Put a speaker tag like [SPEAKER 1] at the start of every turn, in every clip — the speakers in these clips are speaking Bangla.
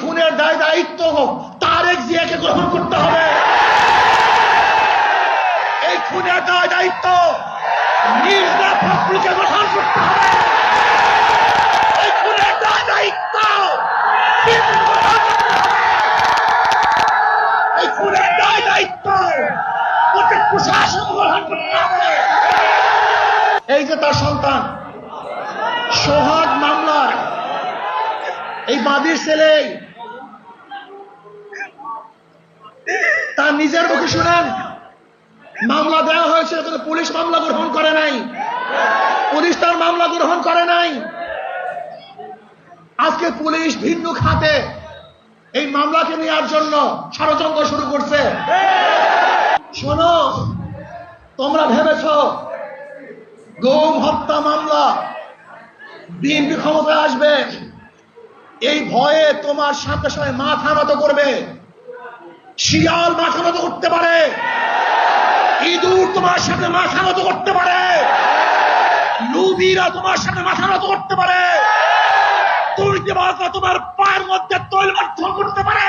[SPEAKER 1] খুনের দায় দায়িত্ব হোক, তারেক জিয়াকে গ্রহণ করতে হবে। এই খুনের দায় দায়িত্ব মির্জা ফখরুলকে গ্রহণ করতে হবে। এই খুনের দায় দায়িত্ব। এই খুনের দায় দায়িত্ব গ্রহণ করতে হবে। এই যে তার সন্তান, সোহাগ এই বাদির ছেলে। তার নিজের মুখে শুনেন, মামলা দেওয়া হয়েছে কিন্তু পুলিশ মামলা গ্রহণ করে নাই। পুলিশ তার মামলা গ্রহণ করে নাই। আজকে পুলিশ ভিন্ন খাতে এই মামলাকে নেওয়ার জন্য ষড়যন্ত্র শুরু করছে। শোনো, তোমরা ভেবেছ গৌম হত্যা মামলা, বিএনপি ক্ষমতায় আসবে? এই ভয়ে তোমার সাথে সাথে মাথা নত করবে। শিয়াল মাথা নত করতে পারে। ইঁদুর তোমার সাথে মাথা নত করতে পারে। লুবিরা তোমার সাথে মাথা নত করতে পারে। দুর্নীতিবাজরা তোমার পায়ের মধ্যে তৈল মাধ্যম করতে পারে।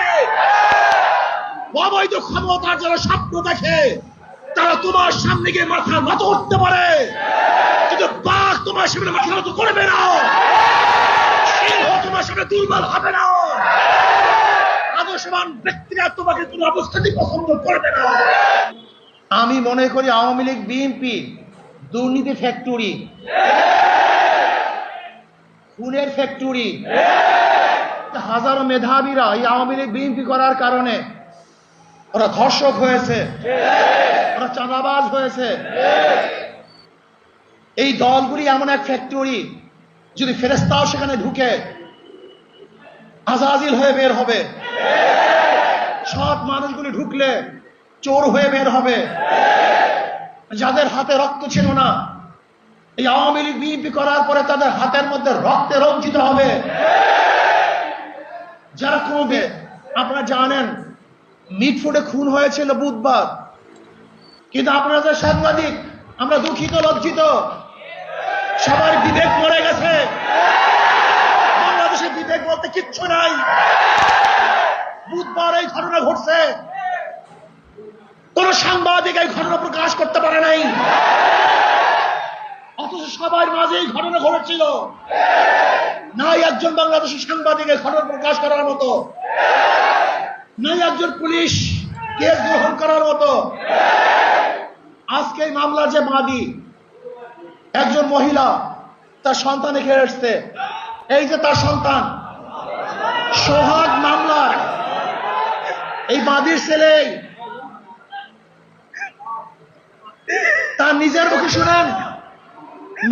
[SPEAKER 1] অবৈধ ক্ষমতার যারা স্বপ্ন দেখে, তারা তোমার সামনে গিয়ে মাথা নত করতে পারে। কিন্তু বাঘ তোমার সামনে মাথা নত করবে না। সিংহ দুর্বল হবে না। আদর্শবান ব্যক্তিরা তোমাকে কোনো অবস্থাতেই পছন্দ করবে না। আমি মনে করি আওয়ামী লীগ, বিএনপি, দুর্নীতি ফ্যাক্টরি, খুনের ফ্যাক্টরি, হাজারো মেধাবীরা এই আওয়ামী লীগ, বিএনপি করার কারণে ওরা ধর্ষক হয়েছে, ওরা চাঁদাবাজ হয়েছে। এই দলগুলি এমন এক ফ্যাক্টরি, যদি ফেরেস্তাও সেখানে ঢুকে আজাজিল হয়ে বের হবে। সব মানুষগুলি ঢুকলে চোর হয়ে বের হবে। যাদের হাতে রক্ত ছিল না, এই আওয়ামী লীগ বিএনপি করার পরে তাদের হাতের মধ্যে রক্তে রঞ্জিত হবে। যারা কমবে, আপনারা জানেন, মিটফুটে খুন হয়েছিল বুধবার। কিন্তু আপনারা যে সাংবাদিক, আমরা দুঃখিত, লজ্জিত। সবার বিবেক মরে গেছে। বাংলাদেশে বলতে কিচ্ছু নাই। বুধবার এই ঘটনা ঘটছে। কোন সাংবাদিক এই ঘটনা প্রকাশ করতে পারে নাই। অথচ সবার মাঝে এই ঘটনা ঘটেছিল। নাই একজন বাংলাদেশের সাংবাদিক এই ঘটনা প্রকাশ করার মতো। নাই একজন পুলিশ কেস গ্রহণ করার মতো। আজকে এই মামলার যে বাদী একজন মহিলা তার সন্তান এখানে এসছে। এই যে তার সন্তান সোহাগ মামলার। এই বাদীর ছেলে। তার নিজের মুখে শুনেন,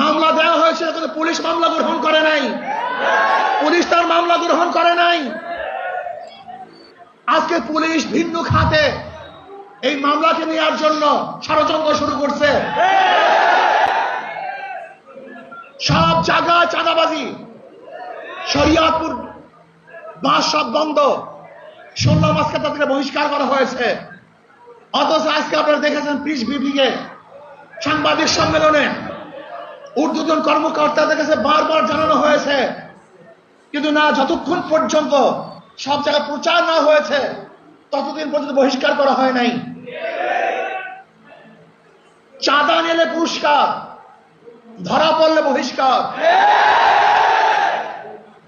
[SPEAKER 1] মামলা দেওয়া হয়েছে কিন্তু পুলিশ মামলা গ্রহণ করে নাই। পুলিশ তার মামলা গ্রহণ করে নাই। আজকে পুলিশ ভিন্ন খাতে এই মামলাকে নেওয়ার জন্য ষড়যন্ত্র শুরু করছে। সব জায়গায় চাঁদাবাজি, শরিয়াতপুর বাস সব বন্ধ। শুনলাম আজকে তাদেরকে বহিষ্কার করা হয়েছে। অথচ আজকে আপনারা দেখেছেন পিস বিপিকে সাংবাদিক সম্মেলনে ঊর্ধ্বতন কর্মকর্তাদের কাছে বারবার জানানো হয়েছে। কিন্তু না, যতক্ষণ পর্যন্ত সব জায়গায় প্রচার না হয়েছে, ততদিন পর্যন্ত বহিষ্কার করা হয় নাই। চাঁদা নিলে পুরস্কার, ধরা পড়লে বহিষ্কার।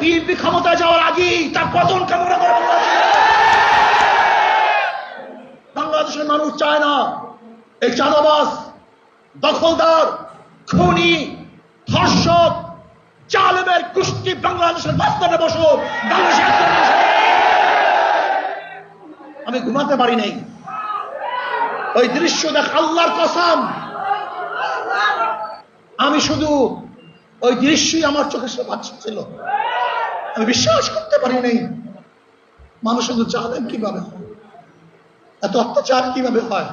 [SPEAKER 1] বিএনপি ক্ষমতায় যাওয়ার আগেই তার পতন কামনা করে বাংলাদেশের মানুষ চায় না। এই চাঁদাবাস দখলদার, খুনি, ধর্ষক চালেমের কুষ্টি বাংলাদেশের বাস্তবে বসো আমি ঘুমাতে পারি নাই। ওই দৃশ্য দেখ, আল্লাহর কসম। আমি শুধু ওই দৃশ্যই আমার চোখের বাচ্চা ছিল আমি বিশ্বাস করতে পারি নাই। মানুষের জানেন কীভাবে এত অত্যাচার কীভাবে হয়?